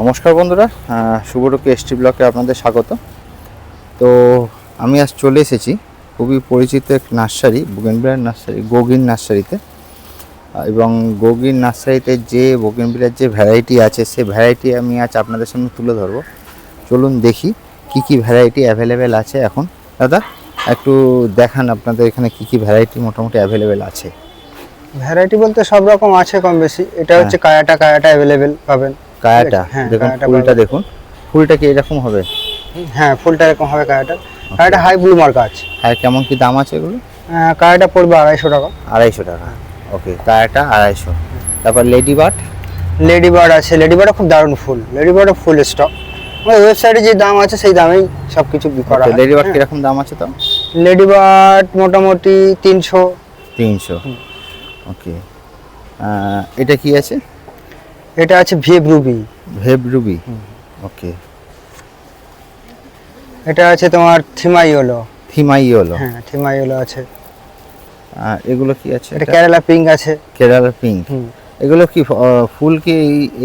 নমস্কার বন্ধুরা আহ, শুভরূপে এসটি ব্লকে আপনাদের স্বাগত। তো আমি আজ চলে এসেছি খুবই পরিচিত এক নার্সারি বোগেনবিলার নার্সারি গোগিন নার্সারিতে। এবং গোগিন নার্সারিতে যে বোগেনবিলার যে ভ্যারাইটি আছে সে ভ্যারাইটি আমি আজ আপনাদের সামনে তুলে ধরবো। চলুন দেখি কি কি ভ্যারাইটি অ্যাভেলেবেল আছে এখন। দাদা একটু দেখান আপনাদের এখানে কি কি ভ্যারাইটি মোটামুটি অ্যাভেলেবেল আছে। ভ্যারাইটি বলতে সব রকম আছে কম বেশি। এটা হচ্ছে কায়াটা কায়াটা অ্যাভেলেবেল পাবেন। কায়াটা হ্যাঁ, দেখুন ফুলটা দেখুন। ফুলটা কি এরকম হবে? হ্যাঁ ফুলটা এরকম হবে কায়াটা। কায়াটা হাই ব্লু মার্ক আছে। আর কেমন কি দাম আছে এগুলো? কায়াটা পড়বে আড়াইশো টাকা। আড়াইশো টাকা। ওকে কায়াটা আড়াইশো। তারপর লেডি বার্ড? লেডি বার্ড আছে। লেডি বার্ডও খুব দারুণ ফুল। লেডি বার্ডও ফুল স্টক আমাদের ওয়েবসাইটে যে দাম আছে সেই দামেই সব কিছু করা হয়। লেডি বার্ড কীরকম দাম আছে তো? লেডি বার্ড মোটামুটি তিনশো। তিনশো। ওকে। এটা কি আছে? এটা আছে viv ruby. Viv ruby? Okay. এটা আছে তোমার থিমাইওলো। থিমাই হলো হ্যাঁ থিমাইওলো আছে। আর এগুলো কি আছে? এটা কেরালা পিঙ্ক আছে। কেরালা পিঙ্ক। এগুলো কি ফুল কি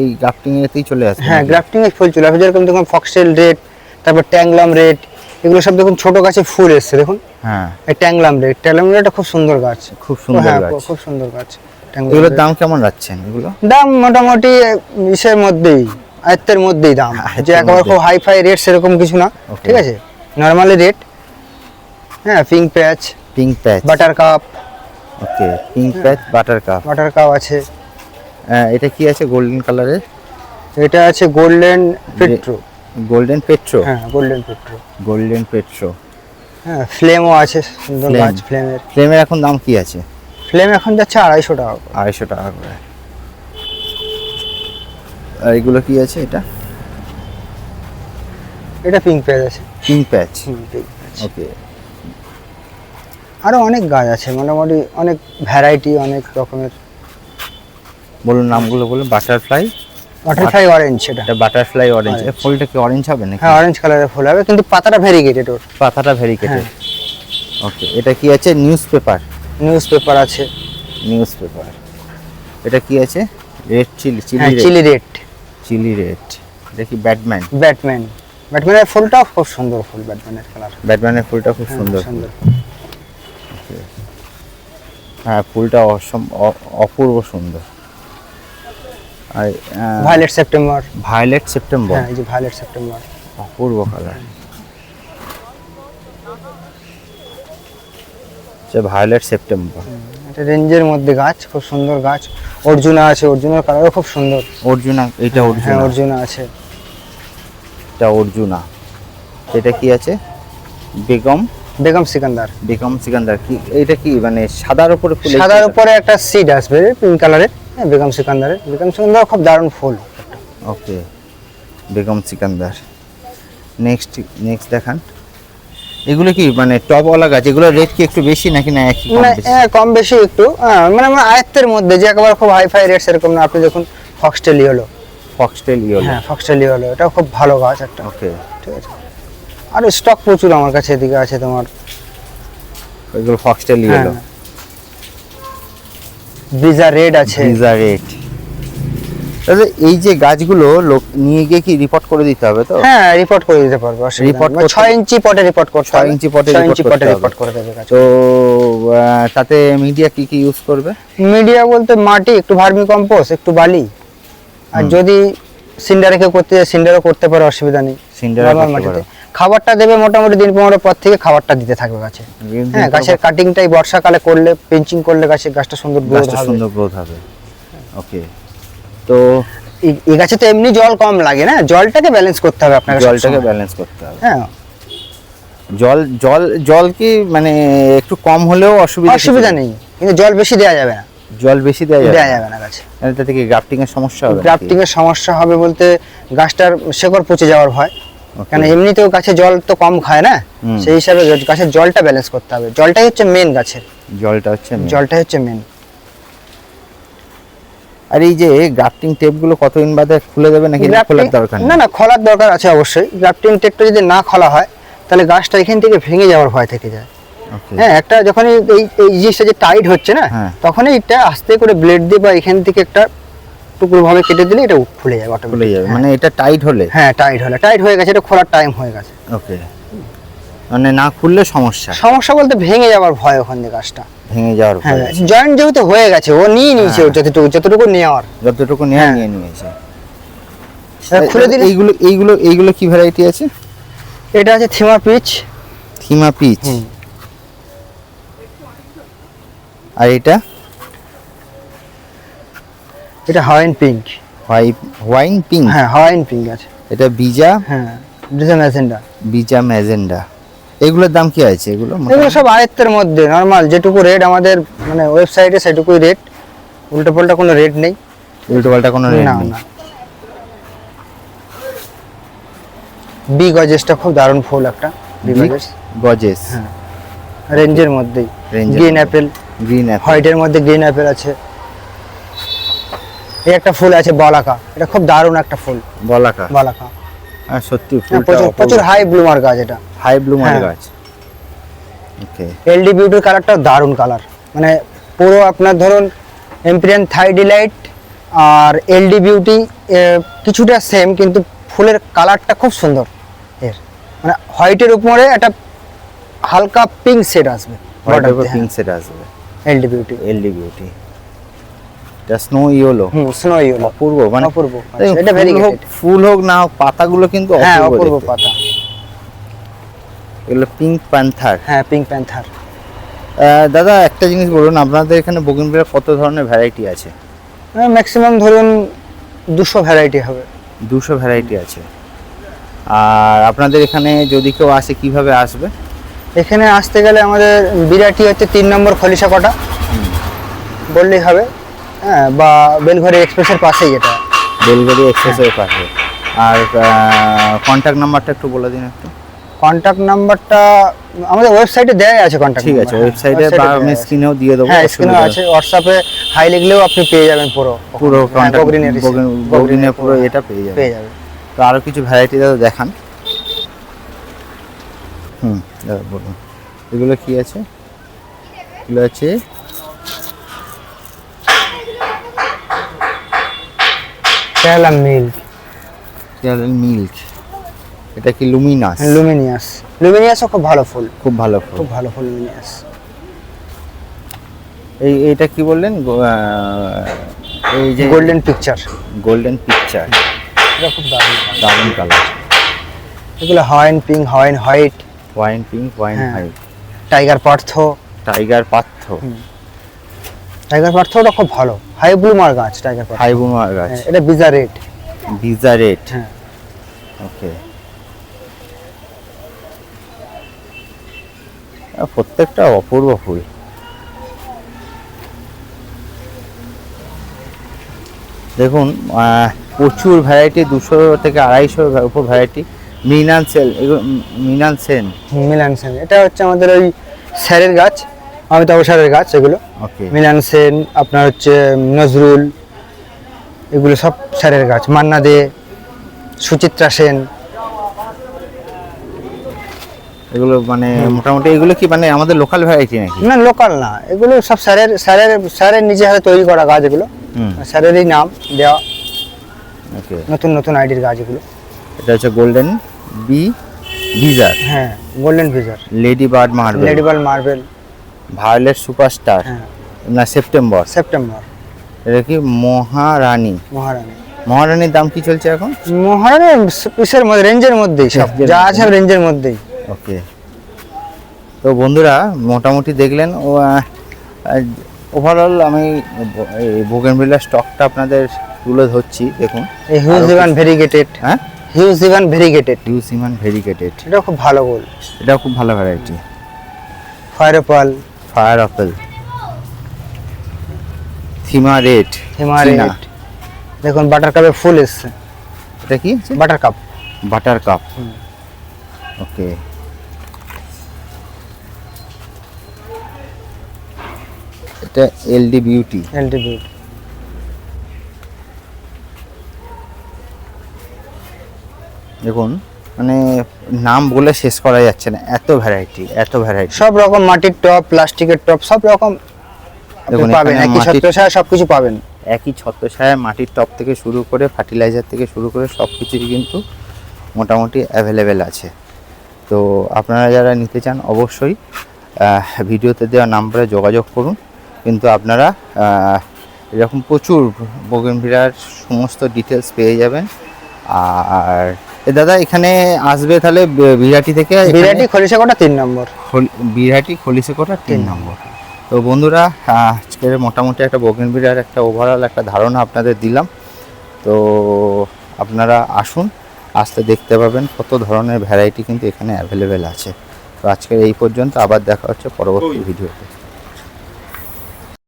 এই গ্রাফটিং এতেই চলে আসবে হ্যাঁ? গ্রাফটিং এর ফুল চলে আসবে যেরকম দেখুন ফক্সটেল রেড তারপর ট্যাংলাম রেড এগুলো সব দেখুন ছোট গাছে ফুল এসছে দেখুন। হ্যাঁ। এই ট্যাংলাম রেড। ট্যাংলাম রেডটা খুব সুন্দর গাছ। খুব সুন্দর হ্যাঁ গাছ। খুব সুন্দর গাছ। এগুলোর। দাম কেমন রাখছেন? এগুলো? দাম মোটামুটি ইসের মধ্যেই আয়ত্তের মধ্যেই দাম। যে একেবারে খুব হাই ফাই রেট সেরকম কিছু না. ঠিক আছে? নর্মালি রেট হ্যাঁ pink patch pink patch butter cup okay pink patch butter cup butter cup আছে এটা কি আছে গোল্ডেন কালারের এটা আছে গোল্ডেন পেট্রো গোল্ডেন পেট্রো হ্যাঁ গোল্ডেন পেট্রো গোল্ডেন পেট্রো হ্যাঁ ফ্লেমও আছে সুন্দর। গাছ ফ্লেমের ফ্লেমের এখন দাম কি আছে? ফ্লেম এখন যাচ্ছে আড়াইশো টাকা। আড়াইশো টাকা করে। আর এগুলো কি আছে এটা? এটা পিঙ্ক প্যাচ আছে। পিঙ্ক প্যাচ। ওকে আরও অনেক গাছ আছে মোটামুটি অনেক ভ্যারাইটি অনেক রকমের। বলুন নামগুলো বলুন বাটারফ্লাই বাটারফ্লাই অরেঞ্জ সেটা। এটা বাটারফ্লাই অরেঞ্জ Orange। ফুলটা কি অরেঞ্জ হবে নাকি? হ্যাঁ অরেঞ্জ কালারের ফুল হবে কিন্তু পাতাটা ভেরিগেটেড ওর। পাতাটা ভেরিকেটেড ওকে এটা কি আছে? নিউজ পেপার নিউজ পেপার আছে। নিউজ পেপার এটা কি আছে? রেড চিলি হ্যাঁ chilli chilli red chilli red দেখি ব্যাটম্যান ব্যাটম্যান ব্যাটম্যানের ফুলটাও খুব সুন্দর ফুল ব্যাটম্যানের কালার ব্যাটম্যানের ফুলটা খুব সুন্দর সুন্দর। হ্যাঁ ফুলটা অসম অপূর্ব সুন্দর। আর ভায়োলেট সেপ্টেম্বর ভায়োলেট সেপ্টেম্বর হ্যাঁ এই যে ভায়োলেট সেপ্টেম্বর অপূর্ব কালার সে ভায়োলেট সেপ্টেম্বর এটা রেঞ্জের মধ্যে গাছ খুব সুন্দর গাছ। অর্জুনা আছে অর্জুনার কালারও খুব সুন্দর। অর্জুনা এটা হ্যাঁ অর্জুনা। অর্জুনা আছে। এটা অর্জুনা। এটা কি আছে? বেগম? বেগম সিকান্দার। বেগম সিকান্দার কি এটা কি মানে সাদার উপরে ফুল সাদার উপরে একটা সিড আসবে পিঙ্ক কালারের হ্যাঁ বেগম সিকান্দারের। বেগম সিকান্দার খুব দারুণ ফুল। Okay Begum Sikandar. Next next দেখান। এগুলো কি মানে টপ টপওয়ালা গাছ? এগুলো রেট কি একটু বেশি নাকি না একই কম বেশি? হ্যাঁ, কম বেশি একটু। হ্যাঁ, মানে আমার আয়ত্তের মধ্যে যে একেবারে খুব হাই ফাই রেট সেরকম না। আপনি দেখুন ফক্সটেলি হলো ফক্সটেল ইয়েলো হ্যাঁ ফক্সটেলি হলো এটা খুব ভালো গাছ একটা। ওকে ঠিক আছে। আর স্টক প্রচুর আমার কাছে এদিকে আছে তোমার। এগুলো ফক্সটেল ইয়েলো ব্রিজা রেড আছে। ভিজা রেট তাহলে এই যে গাছগুলো লোক নিয়ে গিয়ে কি রিপোর্ট করে দিতে হবে তো? হ্যাঁ রিপোর্ট করে দিতে পারব রিপোর্ট ছয় ইঞ্চি পটে রিপোর্ট করতে ছয় ইঞ্চি পটে ইঞ্চি পটে রিপোর্ট করে দেবে তো তাতে মিডিয়া কি কি ইউজ করবে? মিডিয়া বলতে মাটি একটু ভার্মি কম্পোস্ট একটু বালি। আর যদি সিন্ডারে কেউ করতে যায় সিন্ডারও করতে পারে অসুবিধা নেই। সিন্ডারে মাটিতে। খাবারটা দেবে মোটামুটি দিন পনেরো পর থেকে খাবারটা দিতে থাকবে গাছে। হ্যাঁ গাছের কাটিংটাই বর্ষাকালে করলে পিঞ্চিং করলে গাছের গাছটা সুন্দর গ্রোথ হবে। সুন্দর গ্রোথ হবে। ওকে তো এই- গাছে তো এমনি জল কম লাগে না? জলটাকে ব্যালেন্স করতে হবে আপনাকে জলটাকে ব্যালেন্স করতে হবে। হ্যাঁ। জল জল জল কি মানে একটু কম হলেও অসুবিধা অসুবিধা নেই? কিন্তু জল বেশি দেওয়া যাবে না। জল বেশি দেওয়া যাবে? দেওয়া যাবে না গাছে। এটা থেকে গ্রাফটিং এর সমস্যা হবে গ্রাফটিং এর সমস্যা হবে বলতে গাছটার শেকড় পচে যাওয়ার ভয়. কারণ এমনিতেও গাছে জল তো কম খায় না? সেই হিসাবে গাছের জলটা ব্যালেন্স করতে হবে। জলটাই হচ্ছে মেন গাছের। জলটা হচ্ছে। জলটাই হচ্ছে মেন আর এই যে গ্রাফটিং টেপগুলো কতদিন বাদে খুলে দেবে নাকি খোলার দরকার না না খোলার দরকার আছে অবশ্যই। গ্রাফটিং টেপটা যদি না খোলা হয় তাহলে গাছটা এখান থেকে ভেঙে যাওয়ার ভয় থেকে যায়। হ্যাঁ একটা যখন এই এই জিনিসটা যে টাইট হচ্ছে না হ্যাঁ। তখন এটা আস্তে করে ব্লেড দিয়ে বা এখান থেকে একটা টুকরো ভাবে কেটে দিলে এটা খুলে যাবে খুলে অটোমেটিক যাবে। মানে এটা টাইট হলে? হ্যাঁ টাইট হলে। টাইট হয়ে গেছে এটা খোলার টাইম হয়ে গেছে। ওকে মানে না খুললে সমস্যা? সমস্যা বলতে ভেঙে যাওয়ার ভয় ওখান থেকে গাছটা। ভেঙে যাওয়ার হ্যাঁ জয়েন্ট যেহেতু হয়ে গেছে ও নিয়ে নিয়েছে হ্যাঁ। যতটুকু যতটুকু নেওয়ার। যতটুকু নিয়ে হ্যাঁ। নিয়ে নিয়েছে। খুলে দিলে এইগুলো এইগুলো এইগুলো কি ভ্যারাইটি আছে? এটা আছে থিমা পিচ। থিমা পিচ। আর এটা? এটা Hawaiian pink white wine pink হ্যাঁ হাওয়াইন পিঙ্ক আছে। এটা বিজা হ্যাঁ ডিজাইন ম্যাজেন্ডা বিজা ম্যাজেন্ডা এগুলোর দাম কি আছে এগুলো? এগুলো সব আয়ত্তের মধ্যে নর্মাল যেটুকু রেট আমাদের মানে ওয়েবসাইটে সেটুকুই রেট উল্টো পাল্টা কোনো রেট নেই। উল্টো পাল্টা কোনো রেট না না। বি গজেসটা খুব দারুণ ফুল একটা বি গজেস গজেস হ্যাঁ। রেঞ্জের মধ্যেই। গ্রিন অ্যাপেল গ্রিন অ্যাপেল হোয়াইটের মধ্যে গ্রিন অ্যাপেল আছে। এই একটা ফুল আছে বলাকা। এটা খুব দারুণ একটা ফুল বলাকা। বলাকা। সত্যি হ্যাঁ, প্রচুর প্রচুর হাই ব্লুমার গাছ এটা। হাই ব্লুমার হ্যাঁ। গাছ। ওকে এলডি বিউটির কালারটাও দারুণ কালার মানে পুরো আপনার ধরুন এমপিরিয়ান থাই ডিলাইট আর এলডি বিউটি কিছুটা সেম কিন্তু ফুলের কালারটা খুব সুন্দর এর। মানে হোয়াইটের উপরে একটা হালকা পিঙ্ক শেড আসবে হোয়াইট পিঙ্ক সেট আসবে। এলডি বিউটি এলডি বিউটি এটা snow yellow hmm snow yellow অপূর্ব মানে অপূর্ব এটা ফুল ভেরি হোক ফুল হোক না হোক পাতাগুলো কিন্তু হ্যাঁ অপূর্ব পাতা। এগুলো পিঙ্ক প্যান্থার হ্যাঁ পিঙ্ক প্যান্থার দাদা একটা জিনিস বলুন আপনাদের এখানে বগিনভিলার কত ধরনের ভ্যারাইটি আছে? ম্যাক্সিমাম ধরুন দুশো ভ্যারাইটি হবে। দুশো ভ্যারাইটি আছে। আর আপনাদের এখানে যদি কেউ আসে কীভাবে আসবে? এখানে আসতে গেলে আমাদের বিরাটি হচ্ছে তিন নম্বর খলিশা কটা। বললেই হবে। হ্যাঁ বা বেলঘরি এক্সপ্রেসের পাশেই এটা। বেলগড়ি এক্সপ্রেসের পাশে। আর কন্ট্যাক্ট নাম্বারটা একটু বলে দিন একটু। কন্ট্যাক্ট নাম্বারটা আমাদের ওয়েবসাইটে দেওয়া আছে কন্ট্যাক্ট ঠিক আছে ওয়েবসাইটে বা আমি স্ক্রিনেও দিয়ে দেবো হ্যাঁ স্ক্রিনে। আছে হোয়াটসঅ্যাপে হাই লিখলেও আপনি পেয়ে যাবেন পুরো পুরো কন্ট্যাক্ট গগরিনের পুরো এটা পেয়ে যাবে পেয়ে যাবে তো আরও কিছু ভ্যারাইটি দাদা দেখান। হুম দাদা বলুন। এগুলো কি আছে? এগুলো আছে কেরালা মিল্ক মিল্ক এটা কি লুমিনাস লুমিনিয়াস লুমিনিয়াসও খুব ভালো ফুল। খুব ভালো ফুল। খুব ভালো ফুল লুমিনিয়াস এই এইটা কি বললেন? এই যে গোল্ডেন পিকচার গোল্ডেন পিকচার এটা খুব দারুণ দারুণ কালার এগুলো Hawaiian pink Hawaiian white wine pink wine হ্যাঁ। White tiger path tiger path tiger পার্থটা খুব ভালো। হাই ব্লুমার গাছ টাইগার পার্থ হাই বুমার গাছ এটা বিজা রেড ভিজা রেড হ্যাঁ। ওকে প্রত্যেকটা অপূর্ব ফুল। দেখুন প্রচুর ভ্যারাইটি দুশো থেকে আড়াইশোর উপর ভ্যারাইটি মিনাল সেল মিনাল সেন। মিলান সেন। এটা হচ্ছে আমাদের ওই স্যারের গাছ। অমিতাভ স্যারের গাছ এগুলো। ওকে মিলান সেন আপনার হচ্ছে নজরুল এগুলো সব স্যারের গাছ। মান্না দে সুচিত্রা সেন। এগুলো মানে মোটামুটি এগুলো কি মানে আমাদের লোকাল ভ্যারাইটি নাকি? না লোকাল না। এগুলো সব স্যারের স্যারের স্যারের নিজে হাতে তৈরি করা গাছ এগুলো। স্যারেরই নাম দেওয়া। ওকে নতুন নতুন আইডির গাছ এগুলো। এটা হচ্ছে গোল্ডেন বি ভিজার হ্যাঁ golden visor lady bird marble ladybird marble violet superstar? হ্যাঁ। না সেপ্টেম্বর। সেপ্টেম্বর। এটা কি মহারানী? মহারানী। মহারানীর দাম কি চলছে এখন? মহারানী পিসের মধ্যে? রেঞ্জের মধ্যেই সব। যা আছে রেঞ্জের মধ্যেই। ওকে। তো বন্ধুরা মোটামুটি দেখলেন ও ওভারঅল আমি এই বোগেনভিলার স্টকটা আপনাদের তুলে ধরছি দেখুন। এই হিউজ ইভান ভেরিগেটেড হ্যাঁ? Hugh Evan variegated Hugh Iman variegated এটা খুব ভালো গোল এটাও খুব ভালো variety ফায়ারপাল fire apple. থিমা red. Himalaya দেখুন বাটার কাপে ফুল এসছে। এটা কি? Butter cup. Butter cup. Okay. এটা এলডি বিউটি। LD beauty. দেখুন মানে নাম বলে শেষ করা যাচ্ছে না। এত ভ্যারাইটি এত ভ্যারাইটি সব রকম মাটির টপ প্লাস্টিকের টপ সব রকম পাবেন। একই ছত্রছায়া সব কিছু পাবেন। একই ছত্রছায়া মাটির টপ থেকে শুরু করে ফার্টিলাইজার থেকে শুরু করে সব কিছুই কিন্তু মোটামুটি অ্যাভেলেবেল আছে। তো আপনারা যারা নিতে চান অবশ্যই ভিডিওতে দেওয়া নাম্বারে যোগাযোগ করুন। কিন্তু আপনারা এরকম প্রচুর বোগেনভিলার সমস্ত ডিটেলস পেয়ে যাবেন। আর দাদা এখানে আসবে তাহলে বিরাটি থেকে বিরাটি খলিশাকোটা তিন নম্বর। বিরাটি খলিশেকোটা তিন নম্বর। তো বন্ধুরা আজকের মোটামুটি একটা বোগেনভিলার একটা ওভারঅল একটা ধারণা আপনাদের দিলাম। তো আপনারা আসুন আসতে দেখতে পাবেন কত ধরনের ভ্যারাইটি কিন্তু এখানে অ্যাভেলেবেল আছে। তো আজকের এই পর্যন্ত আবার দেখা হচ্ছে পরবর্তী ভিডিওতে